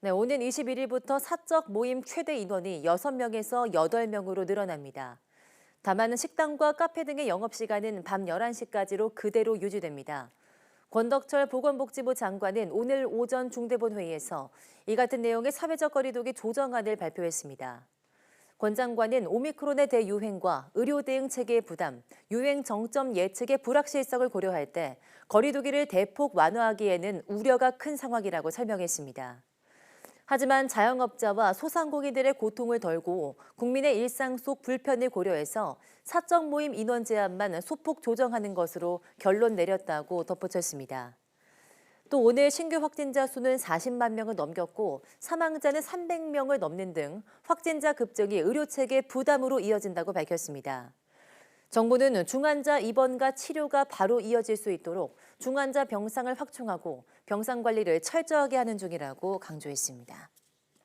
네, 오는 21일부터 사적 모임 최대 인원이 6명에서 8명으로 늘어납니다. 다만 식당과 카페 등의 영업시간은 밤 11시까지로 그대로 유지됩니다. 권덕철 보건복지부 장관은 오늘 오전 중대본 회의에서 이 같은 내용의 사회적 거리두기 조정안을 발표했습니다. 권 장관은 오미크론의 대유행과 의료 대응 체계의 부담, 유행 정점 예측의 불확실성을 고려할 때 거리두기를 대폭 완화하기에는 우려가 큰 상황이라고 설명했습니다. 하지만 자영업자와 소상공인들의 고통을 덜고 국민의 일상 속 불편을 고려해서 사적 모임 인원 제한만 소폭 조정하는 것으로 결론 내렸다고 덧붙였습니다. 또 오늘 신규 확진자 수는 40만 명을 넘겼고 사망자는 300명을 넘는 등 확진자 급증이 의료체계 부담으로 이어진다고 밝혔습니다. 정부는 중환자 입원과 치료가 바로 이어질 수 있도록 중환자 병상을 확충하고 병상 관리를 철저하게 하는 중이라고 강조했습니다.